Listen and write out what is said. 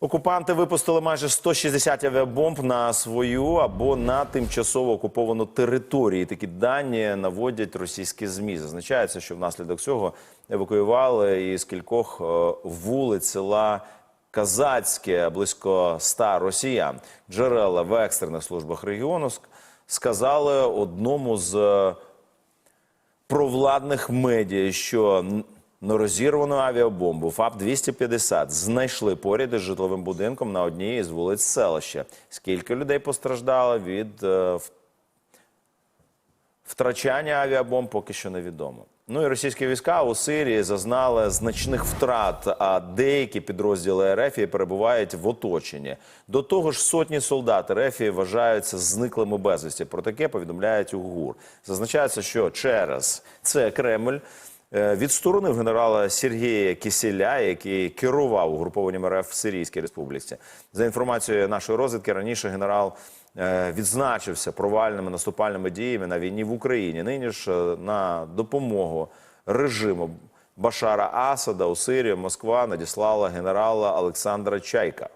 Окупанти випустили майже 160 авіабомб на свою або на тимчасово окуповану територію. Такі дані наводять російські змі. Зазначається, що внаслідок цього евакуювали із кількох е, вулиць села Казацьке близько 100 росіян. Джерела в екстрених службах регіону ск- сказали одному з е, провладних медіа, що н- нерозірвану авіабомбу ФАП-250 знайшли поряд із житловим будинком на одній із вулиць селища. Скільки людей постраждало від е, втрачання авіабомб, поки що невідомо. Ну і російські війська у Сирії зазнали значних втрат, а деякі підрозділи РФ перебувають в оточенні. До того ж, сотні солдат РФ вважаються зниклими безвісті. Про таке повідомляють у ГУР. Зазначається, що через це Кремль відсторонив генерала Сергія Кісіля, який керував угрупованням РФ в Сирійській республіці. За інформацією нашої розвідки, раніше генерал е, відзначився провальними наступальними діями на війні в Україні. Нині ж е, на допомогу режиму Башара Асада у Сирію Москва надіслала генерала Олександра Чайка.